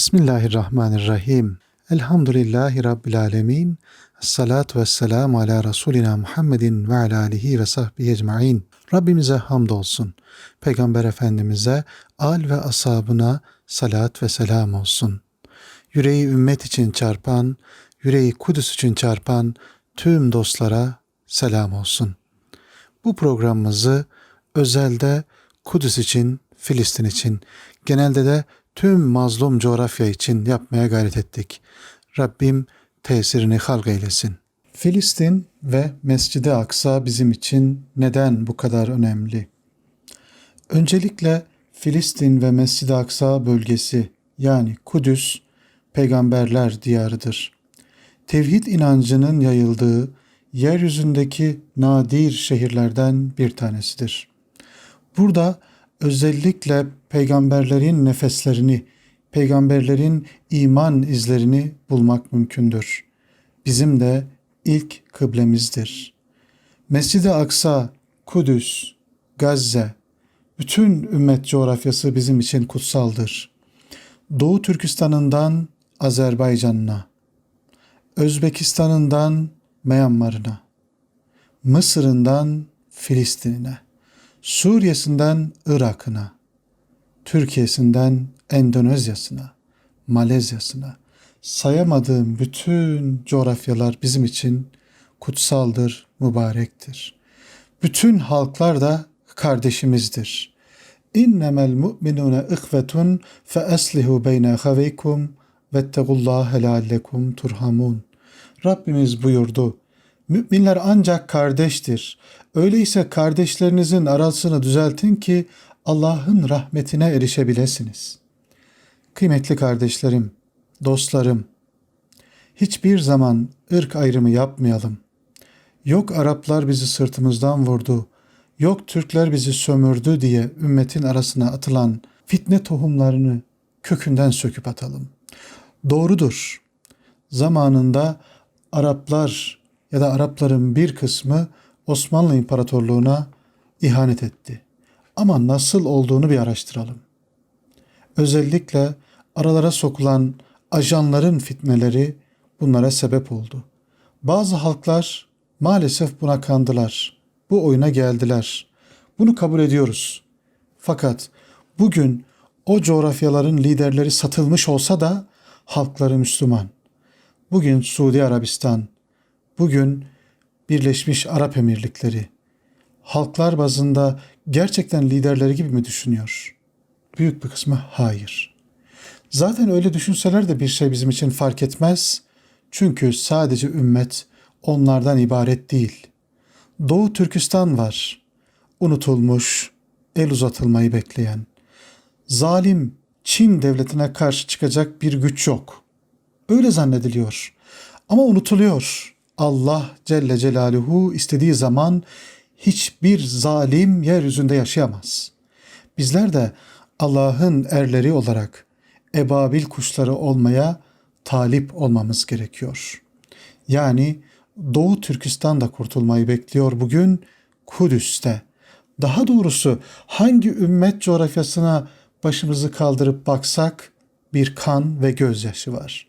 Bismillahirrahmanirrahim. Elhamdülillahi Rabbil alemin. Salatu ve selamu ala Resulina Muhammedin ve ala alihi ve sahbihi ecma'in. Rabbimize hamdolsun. Peygamber Efendimiz'e, al ve ashabına salat ve selam olsun. Yüreği ümmet için çarpan, yüreği Kudüs için çarpan tüm dostlara selam olsun. Bu programımızı özelde Kudüs için, Filistin için, genelde de tüm mazlum coğrafya için yapmaya gayret ettik. Rabbim tesirini halk eylesin. Filistin ve Mescid-i Aksa bizim için neden bu kadar önemli? Öncelikle Filistin ve Mescid-i Aksa bölgesi yani Kudüs peygamberler diyarıdır. Tevhid inancının yayıldığı yeryüzündeki nadir şehirlerden bir tanesidir. Burada özellikle peygamberlerin nefeslerini, peygamberlerin iman izlerini bulmak mümkündür. Bizim de ilk kıblemizdir. Mescid-i Aksa, Kudüs, Gazze, bütün ümmet coğrafyası bizim için kutsaldır. Doğu Türkistan'ından Azerbaycan'ına, Özbekistan'ından Myanmar'ına, Mısır'ından Filistin'ine, Suriye'sinden Irak'ına, Türkiye'sinden Endonezya'sına, Malezya'sına sayamadığım bütün coğrafyalar bizim için kutsaldır, mübarektir. Bütün halklar da kardeşimizdir. İnnemel mu'minune ihvetun fe eslihu beyne haveykum vettegullâhe leallekum turhamun. Rabbimiz buyurdu. Müminler ancak kardeştir. Öyleyse kardeşlerinizin arasını düzeltin ki Allah'ın rahmetine erişebilesiniz. Kıymetli kardeşlerim, dostlarım, hiçbir zaman ırk ayrımı yapmayalım. Yok Araplar bizi sırtımızdan vurdu, yok Türkler bizi sömürdü diye ümmetin arasına atılan fitne tohumlarını kökünden söküp atalım. Doğrudur. Zamanında Araplar ya da Arapların bir kısmı Osmanlı İmparatorluğu'na ihanet etti. Ama nasıl olduğunu bir araştıralım. Özellikle aralara sokulan ajanların fitneleri bunlara sebep oldu. Bazı halklar maalesef buna kandılar. Bu oyuna geldiler. Bunu kabul ediyoruz. Fakat bugün o coğrafyaların liderleri satılmış olsa da halkları Müslüman. Bugün Suudi Arabistan, bugün Birleşmiş Arap Emirlikleri halklar bazında gerçekten liderleri gibi mi düşünüyor? Büyük bir kısmı hayır. Zaten öyle düşünseler de bir şey bizim için fark etmez. Çünkü sadece ümmet onlardan ibaret değil. Doğu Türkistan var. Unutulmuş, el uzatılmayı bekleyen. Zalim Çin devletine karşı çıkacak bir güç yok. Öyle zannediliyor. Ama unutuluyor. Allah Celle Celaluhu istediği zaman hiçbir zalim yeryüzünde yaşayamaz. Bizler de Allah'ın erleri olarak ebabil kuşları olmaya talip olmamız gerekiyor. Yani Doğu Türkistan da kurtulmayı bekliyor bugün Kudüs'te. Daha doğrusu hangi ümmet coğrafyasına başımızı kaldırıp baksak bir kan ve gözyaşı var.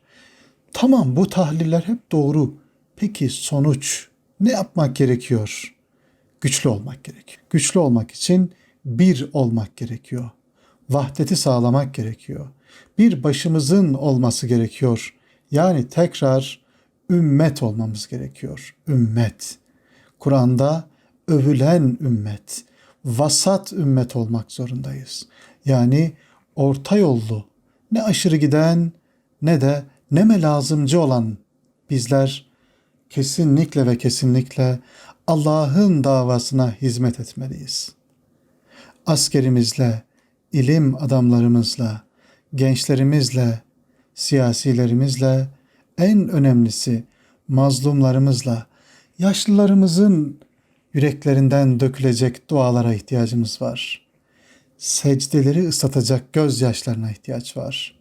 Tamam bu tahliller hep doğru. Peki sonuç ne yapmak gerekiyor? Güçlü olmak gerekiyor. Güçlü olmak için bir olmak gerekiyor. Vahdeti sağlamak gerekiyor. Bir başımızın olması gerekiyor. Yani tekrar ümmet olmamız gerekiyor. Ümmet. Kur'an'da övülen ümmet, vasat ümmet olmak zorundayız. Yani orta yollu, ne aşırı giden ne de neme lazımcı olan bizler kesinlikle ve kesinlikle Allah'ın davasına hizmet etmeliyiz. Askerimizle, ilim adamlarımızla, gençlerimizle, siyasilerimizle, en önemlisi mazlumlarımızla, yaşlılarımızın yüreklerinden dökülecek dualara ihtiyacımız var. Secdeleri ıslatacak gözyaşlarına ihtiyaç var.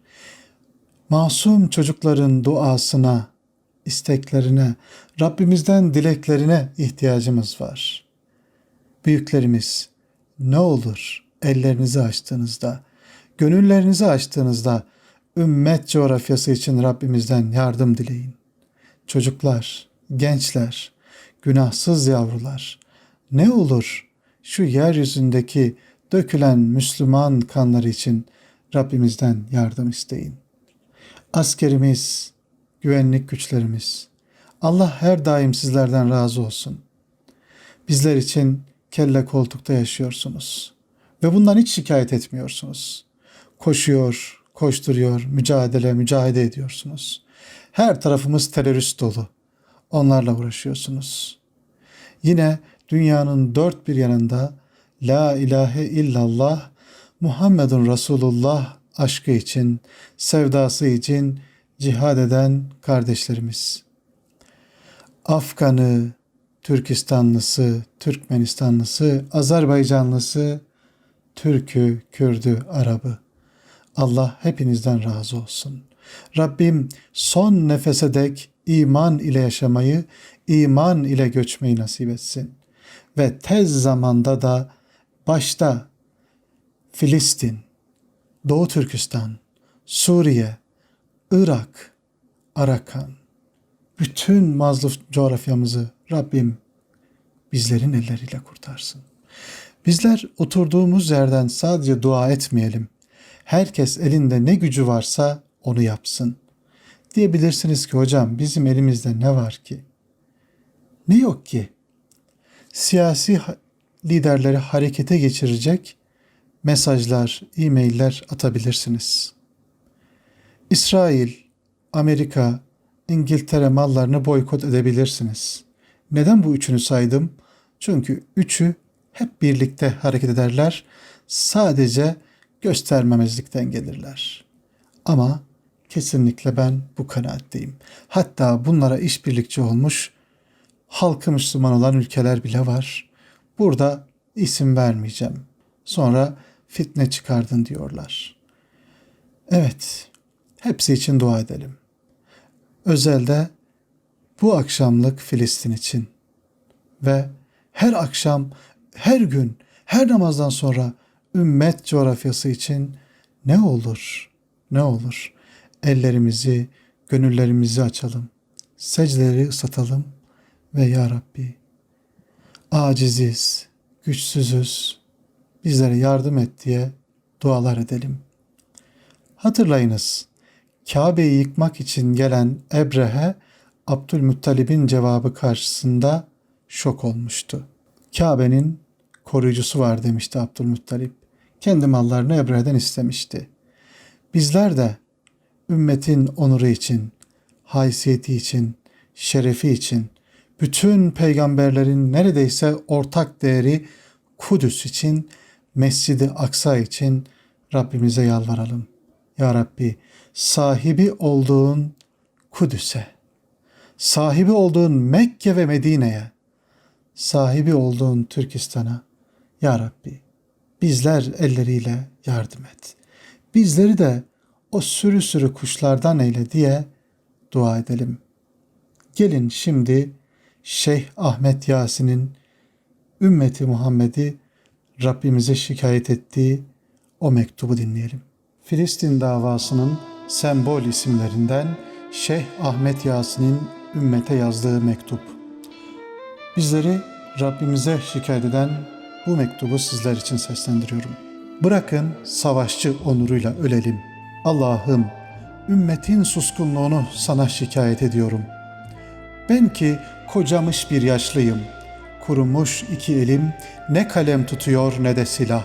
Masum çocukların duasına, isteklerine, Rabbimizden dileklerine ihtiyacımız var. Büyüklerimiz ne olur ellerinizi açtığınızda, gönüllerinizi açtığınızda ümmet coğrafyası için Rabbimizden yardım dileyin. Çocuklar, gençler, günahsız yavrular, ne olur şu yeryüzündeki dökülen Müslüman kanları için Rabbimizden yardım isteyin. Askerimiz, güvenlik güçlerimiz, Allah her daim sizlerden razı olsun. Bizler için kelle koltukta yaşıyorsunuz ve bundan hiç şikayet etmiyorsunuz. Koşuyor, koşturuyor, mücadele, mücadele ediyorsunuz. Her tarafımız terörist dolu. Onlarla uğraşıyorsunuz. Yine dünyanın dört bir yanında La ilahe illallah Muhammedun Resulullah aşkı için, sevdası için cihad eden kardeşlerimiz. Afganı, Türkistanlısı, Türkmenistanlısı, Azerbaycanlısı, Türkü, Kürdü, Arabı. Allah hepinizden razı olsun. Rabbim son nefese dek iman ile yaşamayı, iman ile göçmeyi nasip etsin. Ve tez zamanda da başta Filistin, Doğu Türkistan, Suriye, Irak, Arakan, bütün mazlum coğrafyamızı Rabbim bizlerin elleriyle kurtarsın. Bizler oturduğumuz yerden sadece dua etmeyelim. Herkes elinde ne gücü varsa onu yapsın. Diyebilirsiniz ki hocam bizim elimizde ne var ki? Ne yok ki? Siyasi liderleri harekete geçirecek mesajlar, e-mailler atabilirsiniz. İsrail, Amerika, İngiltere mallarını boykot edebilirsiniz. Neden bu üçünü saydım? Çünkü üçü hep birlikte hareket ederler. Sadece göstermemezlikten gelirler. Ama kesinlikle ben bu kanaatteyim. Hatta bunlara işbirlikçi olmuş halkı Müslüman olan ülkeler bile var. Burada isim vermeyeceğim. Sonra fitne çıkardın diyorlar. Evet, hepsi için dua edelim. Özelde bu akşamlık Filistin için ve her akşam, her gün, her namazdan sonra ümmet coğrafyası için ne olur, ne olur ellerimizi, gönüllerimizi açalım, secdeleri ıslatalım ve Ya Rabbi aciziz, güçsüzüz, bizlere yardım et diye dualar edelim. Hatırlayınız, Kabe'yi yıkmak için gelen Ebrehe, Abdülmuttalib'in cevabı karşısında şok olmuştu. Kabe'nin koruyucusu var demişti Abdülmuttalip. Kendi mallarını Ebrehe'den istemişti. Bizler de ümmetin onuru için, haysiyeti için, şerefi için, bütün peygamberlerin neredeyse ortak değeri Kudüs için, Mescid-i Aksa için Rabbimize yalvaralım. Ya Rabbi sahibi olduğun Kudüs'e, sahibi olduğun Mekke ve Medine'ye, sahibi olduğun Türkistan'a Ya Rabbi bizler elleriyle yardım et. Bizleri de o sürü sürü kuşlardan eyle diye dua edelim. Gelin şimdi Şeyh Ahmet Yasin'in ümmeti Muhammed'i Rabbimize şikayet ettiği o mektubu dinleyelim. Filistin davasının sembol isimlerinden Şeyh Ahmet Yasin'in ümmete yazdığı mektup. Bizleri Rabbimize şikayet eden bu mektubu sizler için seslendiriyorum. Bırakın savaşçı onuruyla ölelim. Allah'ım ümmetin suskunluğunu sana şikayet ediyorum. Ben ki kocamış bir yaşlıyım. Kurumuş iki elim ne kalem tutuyor ne de silah.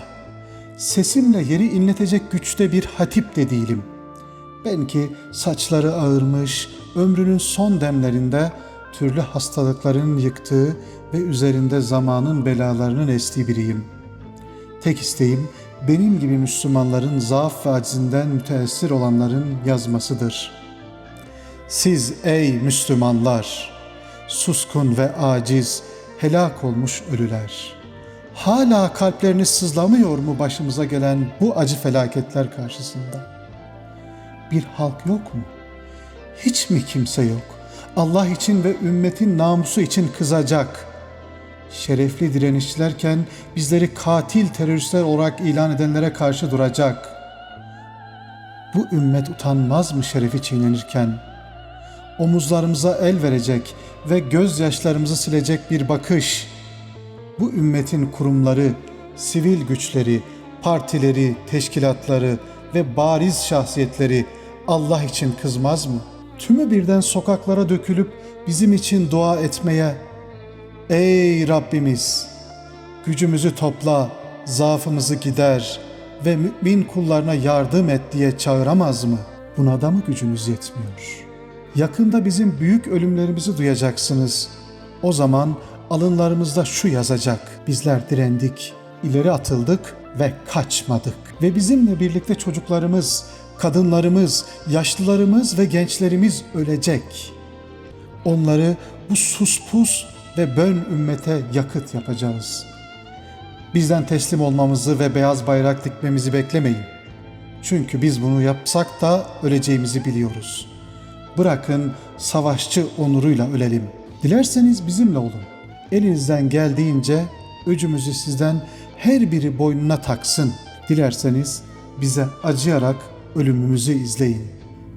Sesimle yeri inletecek güçte bir hatip de değilim. Ben ki saçları ağırmış, ömrünün son demlerinde türlü hastalıkların yıktığı ve üzerinde zamanın belalarının estiği biriyim. Tek isteğim benim gibi Müslümanların zaaf ve acizinden müteessir olanların yazmasıdır. Siz ey Müslümanlar, suskun ve aciz, helak olmuş ölüler. Hala kalpleriniz sızlamıyor mu başımıza gelen bu acı felaketler karşısında? Bir halk yok mu? Hiç mi kimse yok? Allah için ve ümmetin namusu için kızacak. Şerefli direnişçilerken bizleri katil teröristler olarak ilan edenlere karşı duracak. bu ümmet utanmaz mı şerefi çiğnenirken? Omuzlarımıza el verecek ve gözyaşlarımızı silecek bir bakış. Bu ümmetin kurumları, sivil güçleri, partileri, teşkilatları ve bariz şahsiyetleri Allah için kızmaz mı? Tümü birden sokaklara dökülüp bizim için dua etmeye Ey Rabbimiz! Gücümüzü topla, zaafımızı gider ve mümin kullarına yardım et diye çağıramaz mı? Buna da mı gücünüz yetmiyor? Yakında bizim büyük ölümlerimizi duyacaksınız. O zaman alınlarımızda şu yazacak. Bizler direndik, ileri atıldık ve kaçmadık. Ve bizimle birlikte çocuklarımız, kadınlarımız, yaşlılarımız ve gençlerimiz ölecek. Onları bu suspus ve bön ümmete yakıt yapacağız. Bizden teslim olmamızı ve beyaz bayrak dikmemizi beklemeyin. Çünkü biz bunu yapsak da öleceğimizi biliyoruz. Bırakın savaşçı onuruyla ölelim. Dilerseniz bizimle olun. Elinizden geldiğince öcümüzü sizden her biri boynuna taksın. Dilerseniz bize acıyarak ölümümüzü izleyin.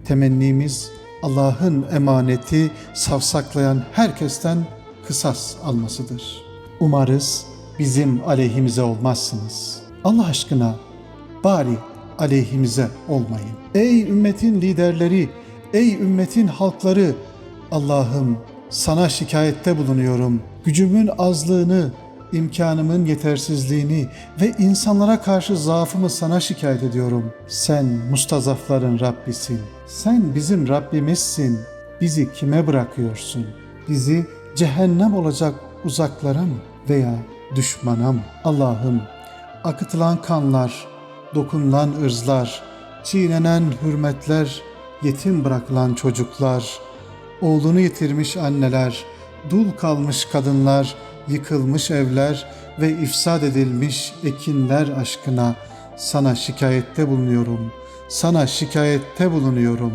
Temennimiz Allah'ın emaneti savsaklayan herkesten kısas almasıdır. Umarız bizim aleyhimize olmazsınız. Allah aşkına bari aleyhimize olmayın. Ey ümmetin liderleri, ey ümmetin halkları, Allah'ım sana şikayette bulunuyorum. Gücümün azlığını, imkanımın yetersizliğini ve insanlara karşı zaafımı sana şikayet ediyorum. Sen mustazafların Rabbisin. Sen bizim Rabbimizsin. Bizi kime bırakıyorsun? Bizi cehennem olacak uzaklara mı veya düşmana mı? Allah'ım akıtılan kanlar, dokunulan ırzlar, çiğnenen hürmetler, yetim bırakılan çocuklar, oğlunu yitirmiş anneler, dul kalmış kadınlar, yıkılmış evler ve ifsad edilmiş ekinler aşkına sana şikayette bulunuyorum. Sana şikayette bulunuyorum.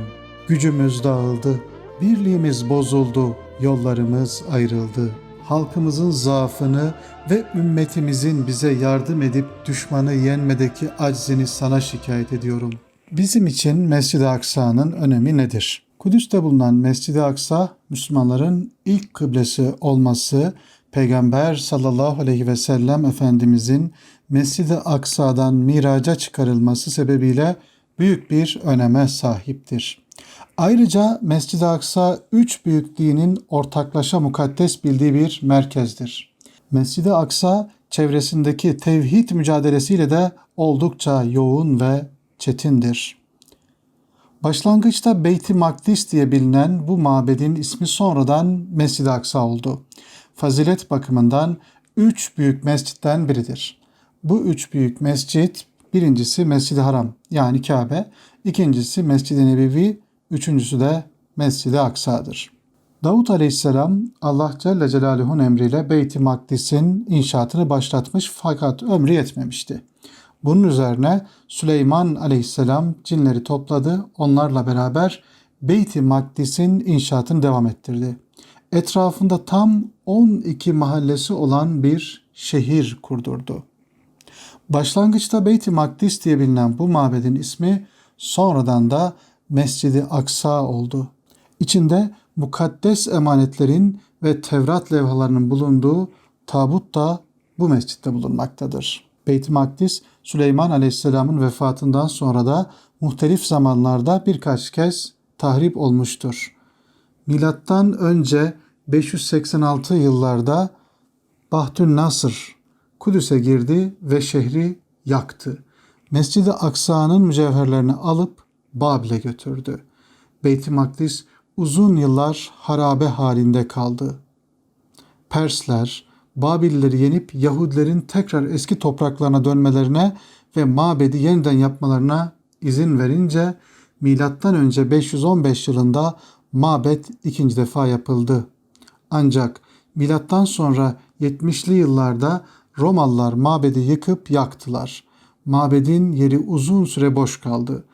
Gücümüz dağıldı, birliğimiz bozuldu, yollarımız ayrıldı. Halkımızın zaafını ve ümmetimizin bize yardım edip düşmanı yenmedeki aczini sana şikayet ediyorum. Bizim için Mescid-i Aksa'nın önemi nedir? Kudüs'te bulunan Mescid-i Aksa, Müslümanların ilk kıblesi olması, Peygamber sallallahu aleyhi ve sellem Efendimizin Mescid-i Aksa'dan miraca çıkarılması sebebiyle büyük bir öneme sahiptir. Ayrıca Mescid-i Aksa üç büyük dinin ortaklaşa mukaddes bildiği bir merkezdir. Mescid-i Aksa çevresindeki tevhid mücadelesiyle de oldukça yoğun ve çetindir. Başlangıçta Beyt-i Makdis diye bilinen bu mabedin ismi sonradan Mescid-i Aksa oldu. Fazilet bakımından üç büyük mescitten biridir. Bu üç büyük mescit birincisi Mescid-i Haram yani Kabe, ikincisi Mescid-i Nebevi, üçüncüsü de Mescid-i Aksa'dır. Davut Aleyhisselam Allah Celle Celaluhu'nun emriyle Beyt-i Makdis'in inşaatını başlatmış fakat ömrü yetmemişti. Bunun üzerine Süleyman Aleyhisselam cinleri topladı. Onlarla beraber Beyt-i Makdis'in inşaatını devam ettirdi. Etrafında tam 12 mahallesi olan bir şehir kurdurdu. Başlangıçta Beyt-i Makdis diye bilinen bu mabedin ismi sonradan da Mescid-i Aksa oldu. İçinde mukaddes emanetlerin ve Tevrat levhalarının bulunduğu tabut da bu mescitte bulunmaktadır. Beyt-i Makdis Süleyman Aleyhisselam'ın vefatından sonra da muhtelif zamanlarda birkaç kez tahrip olmuştur. Milattan önce 586 yıllarda Bahtün Nasır Kudüs'e girdi ve şehri yaktı. Mescid-i Aksa'nın mücevherlerini alıp Babil'e götürdü. Beyt-i Makdis uzun yıllar harabe halinde kaldı. Persler, Babilleri yenip Yahudilerin tekrar eski topraklarına dönmelerine ve mabedi yeniden yapmalarına izin verince önce 515 yılında mabet ikinci defa yapıldı. Ancak milattan sonra 70'li yıllarda Romalılar mabedi yıkıp yaktılar. Mabedin yeri uzun süre boş kaldı.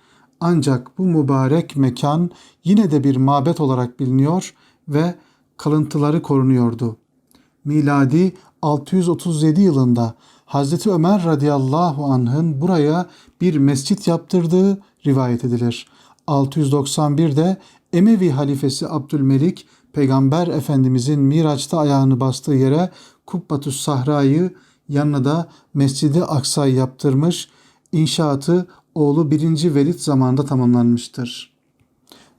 Ancak bu mübarek mekan yine de bir mabet olarak biliniyor ve kalıntıları korunuyordu. Miladi 637 yılında Hazreti Ömer radıyallahu anh'ın buraya bir mescit yaptırdığı rivayet edilir. 691'de Emevi halifesi Abdülmelik Peygamber Efendimizin Miraç'ta ayağını bastığı yere Kubbatüs Sahra'yı yanına da Mescidi Aksa'yı yaptırmış. İnşaatı oğlu 1. Velid zamanında tamamlanmıştır.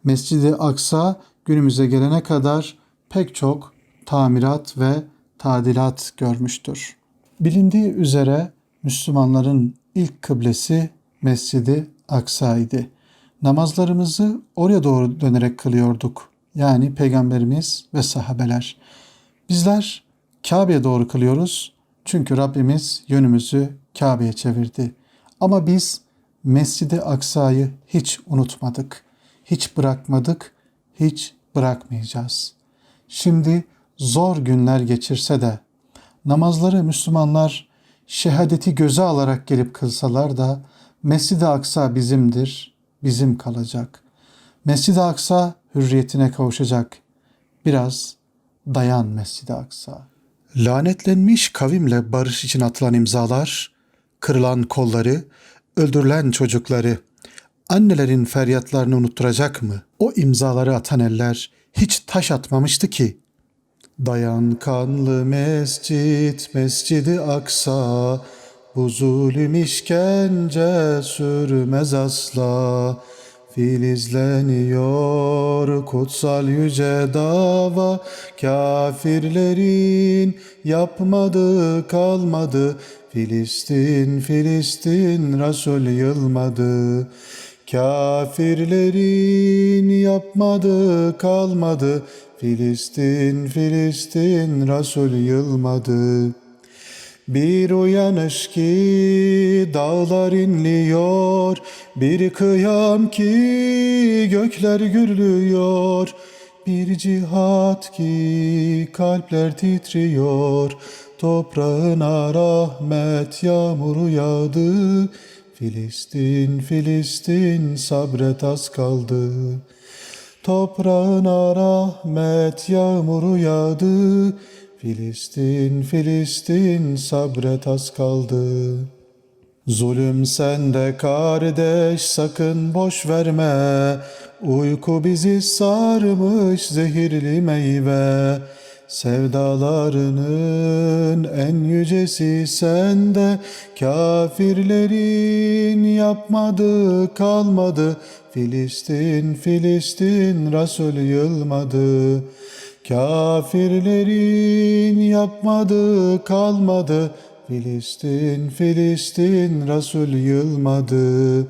Mescidi Aksa günümüze gelene kadar pek çok tamirat ve tadilat görmüştür. Bilindiği üzere Müslümanların ilk kıblesi Mescidi Aksa idi. Namazlarımızı oraya doğru dönerek kılıyorduk. Yani Peygamberimiz ve sahabeler. Bizler Kabe'ye doğru kılıyoruz. Çünkü Rabbimiz yönümüzü Kabe'ye çevirdi. Ama biz Mescidi Aksa'yı hiç unutmadık. Hiç bırakmadık, hiç bırakmayacağız. Şimdi zor günler geçirse de namazları Müslümanlar şehadeti göze alarak gelip kılsalar da Mescid-i Aksa bizimdir, bizim kalacak. Mescid-i Aksa hürriyetine kavuşacak. Biraz dayan Mescid-i Aksa. Lanetlenmiş kavimle barış için atılan imzalar, kırılan kolları, öldürülen çocukları, annelerin feryatlarını unutturacak mı? O imzaları atan eller hiç taş atmamıştı ki. Dayan kanlı mescit, mescidi aksa, bu zulüm işkence sürmez asla. Filizleniyor kutsal yüce dava, kafirlerin yapmadığı kalmadı. Filistin, Filistin, Resul yılmadı. Kafirlerin yapmadığı kalmadı. Filistin, Filistin, Resul yılmadı. Bir uyanış ki dağlar inliyor, bir kıyam ki gökler gürlüyor, bir cihat ki kalpler titriyor, toprağına rahmet yağmuru yağdı, Filistin, Filistin sabret az kaldı. Toprağına rahmet yağmuru yağdı, Filistin, Filistin sabret az kaldı. Zulüm sende kardeş sakın boş verme. Uyku bizi sarmış zehirli meyve. Sevdalarının en yücesi sende. Kafirlerin yapmadığı kalmadı. Filistin, Filistin Resul yılmadı. Kafirlerin yapmadığı kalmadı. Filistin, Filistin Resul yılmadı.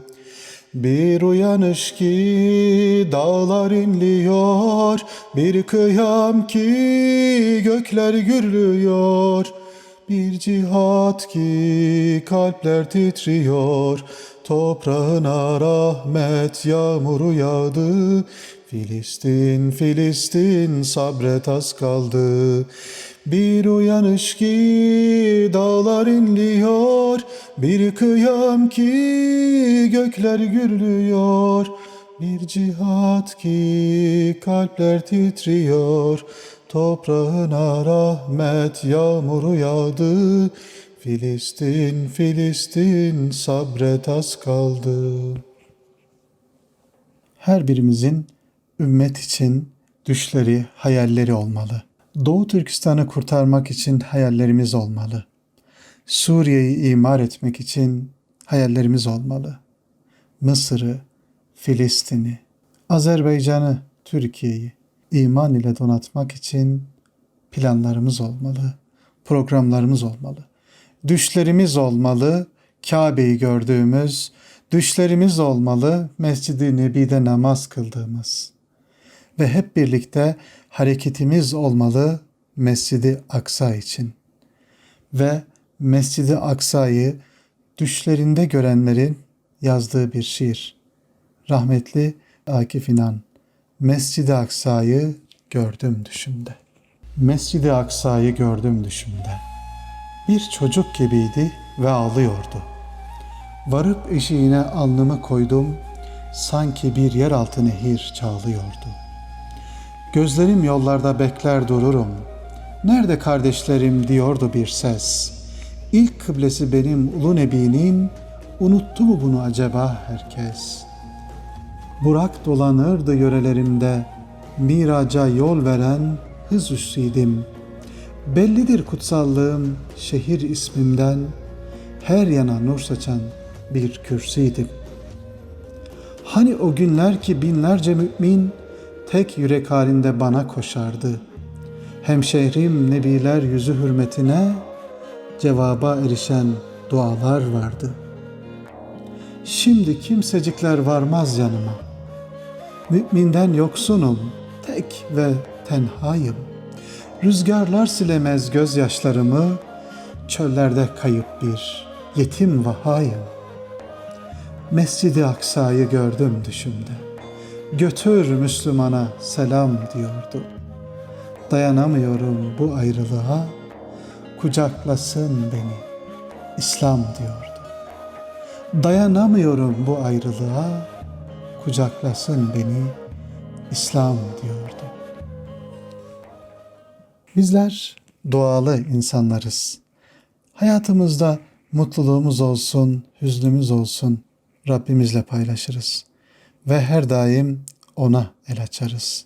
Bir uyanış ki dağlar inliyor, bir kıyam ki gökler gürlüyor. Bir cihat ki kalpler titriyor, toprağına rahmet yağmuru yağdı. Filistin, Filistin sabret az kaldı. Bir uyanış ki dağlar inliyor, bir kıyam ki gökler gürlüyor. Bir cihat ki kalpler titriyor, toprağına rahmet yağmuru yağdı. Filistin, Filistin sabret az kaldı. Her birimizin ümmet için düşleri, hayalleri olmalı. Doğu Türkistan'ı kurtarmak için hayallerimiz olmalı. Suriye'yi imar etmek için hayallerimiz olmalı. Mısır'ı, Filistin'i, Azerbaycan'ı, Türkiye'yi iman ile donatmak için planlarımız olmalı, programlarımız olmalı. Düşlerimiz olmalı, Kabe'yi gördüğümüz, düşlerimiz olmalı, Mescid-i Nebi'de namaz kıldığımız ve hep birlikte hareketimiz olmalı Mescidi Aksa için. Ve Mescidi Aksa'yı düşlerinde görenlerin yazdığı bir şiir. Rahmetli Akif İnan. Mescidi Aksa'yı gördüm düşümde. Mescidi Aksa'yı gördüm düşümde. Bir çocuk gibiydi ve ağlıyordu. Varıp eşiğine alnımı koydum, sanki bir yeraltı nehir çağlıyordu.'' Gözlerim yollarda bekler dururum. Nerede kardeşlerim diyordu bir ses. İlk kıblesi benim ulu nebinin, unuttu mu bunu acaba herkes? Burak dolanırdı yörelerimde, miraca yol veren hız üssüydim. Bellidir kutsallığım şehir ismimden, her yana nur saçan bir kürsüydim. Hani o günler ki binlerce mümin tek yürek halinde bana koşardı. Hemşehrim nebiler yüzü hürmetine cevaba erişen dualar vardı. Şimdi kimsecikler varmaz yanıma. Müminden yoksunum, tek ve tenhayım. Rüzgarlar silemez gözyaşlarımı, çöllerde kayıp bir yetim vahayım. Mescidi Aksa'yı gördüm düşümde. Götür Müslümana selam diyordu. Dayanamıyorum bu ayrılığa, kucaklasın beni İslam diyordu. Dayanamıyorum bu ayrılığa, kucaklasın beni İslam diyordu. Bizler doğalı insanlarız. Hayatımızda mutluluğumuz olsun, hüznümüz olsun Rabbimizle paylaşırız. Ve her daim ona el açarız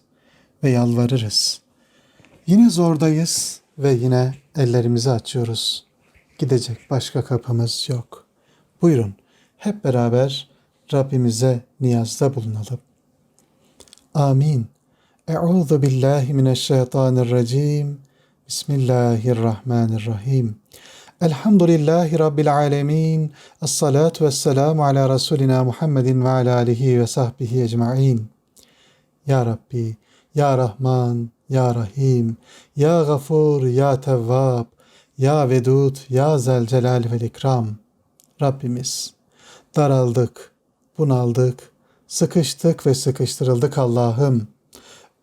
ve yalvarırız. Yine zordayız ve yine ellerimizi açıyoruz. Gidecek başka kapımız yok. Buyurun hep beraber Rabbimize niyazda bulunalım. Amin. Euzu billahi mineşşeytanirracim. Bismillahirrahmanirrahim. Elhamdülillahi Rabbil alemin. Esselatu vesselamu ala Resulina Muhammedin ve ala alihi ve sahbihi ecma'in. Ya Rabbi, Ya Rahman, Ya Rahim, Ya Gafur, Ya Tevvab, Ya Vedud, Ya Zelcelal ve İkram. Rabbimiz, daraldık, bunaldık, sıkıştık ve sıkıştırıldık Allah'ım.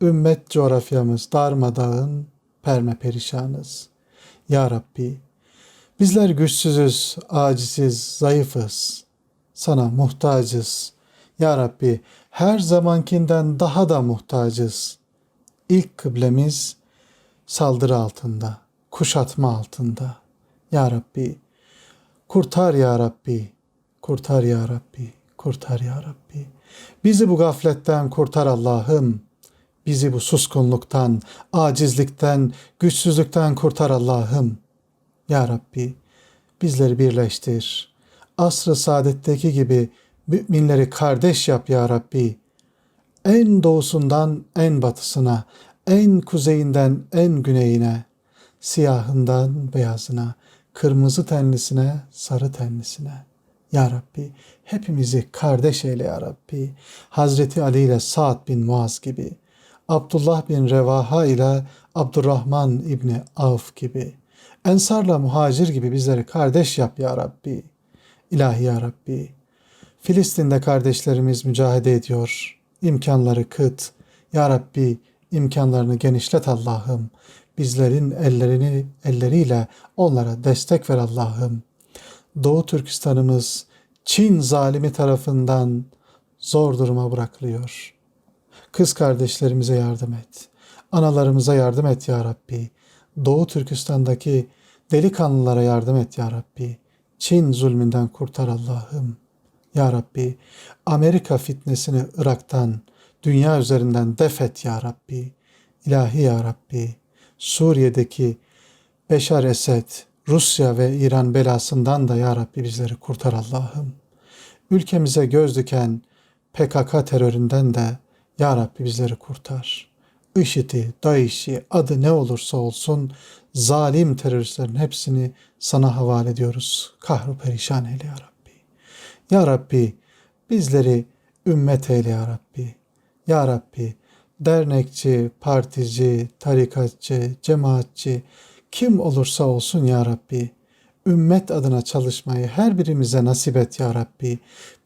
Ümmet coğrafyamız darmadağın, perme perişanız. Ya Rabbi, bizler güçsüzüz, aciziz, zayıfız. Sana muhtacız. Ya Rabbi, her zamankinden daha da muhtacız. İlk kıblemiz saldırı altında, kuşatma altında. Ya Rabbi, kurtar ya Rabbi, kurtar ya Rabbi, kurtar ya Rabbi. Bizi bu gafletten kurtar Allah'ım. Bizi bu suskunluktan, acizlikten, güçsüzlükten kurtar Allah'ım. Ya Rabbi, bizleri birleştir. Asr-ı saadetteki gibi müminleri kardeş yap ya Rabbi. En doğusundan en batısına, en kuzeyinden en güneyine, siyahından beyazına, kırmızı tenlisine, sarı tenlisine. Ya Rabbi, hepimizi kardeş eyle ya Rabbi. Hazreti Ali ile Sa'd bin Muaz gibi, Abdullah bin Revaha ile Abdurrahman İbni Avf gibi, Ensarla muhacir gibi bizleri kardeş yap ya Rabbi. İlahi ya Rabbi. Filistin'de kardeşlerimiz mücadele ediyor. İmkanları kıt. Ya Rabbi imkanlarını genişlet Allah'ım. Bizlerin ellerini elleriyle onlara destek ver Allah'ım. Doğu Türkistan'ımız Çin zalimi tarafından zor duruma bırakılıyor. Kız kardeşlerimize yardım et. Analarımıza yardım et ya Rabbi. Doğu Türkistan'daki delikanlılara yardım et ya Rabbi. Çin zulmünden kurtar Allah'ım. Ya Rabbi, Amerika fitnesini Irak'tan, dünya üzerinden defet ya Rabbi. İlahi ya Rabbi, Suriye'deki Beşar Esed, Rusya ve İran belasından da ya Rabbi bizleri kurtar Allah'ım. Ülkemize göz diken PKK teröründen de ya Rabbi bizleri kurtar. IŞİD'i, DAEŞ'i, adı ne olursa olsun zalim teröristlerin hepsini sana havale ediyoruz. Kahru perişan eyle ya Rabbi. Ya Rabbi bizleri ümmet eyle ya Rabbi. Ya Rabbi dernekçi, partici, tarikatçı, cemaatçi kim olursa olsun ya Rabbi ümmet adına çalışmayı her birimize nasip et ya Rabbi.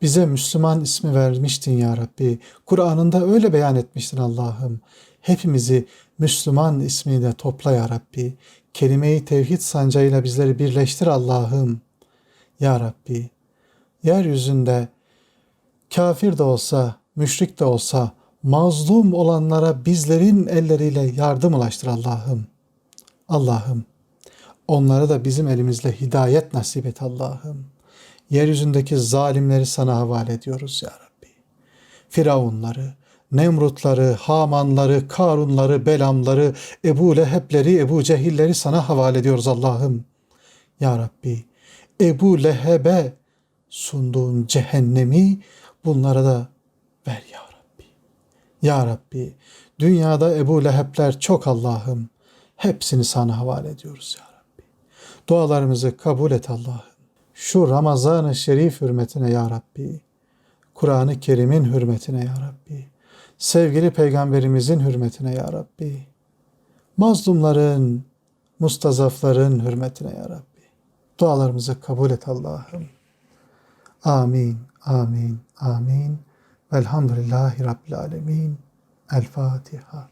Bize Müslüman ismi vermiştin ya Rabbi. Kur'an'ında öyle beyan etmiştin Allah'ım. Hepimizi Müslüman ismiyle topla ya Rabbi. Kelime-i tevhid sancağıyla bizleri birleştir Allah'ım. Ya Rabbi, yeryüzünde kafir de olsa, müşrik de olsa mazlum olanlara bizlerin elleriyle yardım ulaştır Allah'ım. Allah'ım, onlara da bizim elimizle hidayet nasip et Allah'ım. Yeryüzündeki zalimleri sana havale ediyoruz ya Rabbi. Firavunları, Nemrutları, Hamanları, Karunları, Belamları, Ebu Lehebleri, Ebu Cehilleri sana havale ediyoruz Allah'ım. Ya Rabbi, Ebu Leheb'e sunduğun cehennemi bunlara da ver ya Rabbi. Ya Rabbi, dünyada Ebu Leheb'ler çok Allah'ım. Hepsini sana havale ediyoruz ya Rabbi. Dualarımızı kabul et Allah'ım. Şu Ramazan-ı Şerif hürmetine ya Rabbi. Kur'an-ı Kerim'in hürmetine ya Rabbi. Sevgili Peygamberimizin hürmetine ya Rabbi. Mazlumların, mustazafların hürmetine ya Rabbi. Dualarımızı kabul et Allah'ım. Amin, amin, amin. Velhamdülillahi Rabbil alemin. El Fatiha.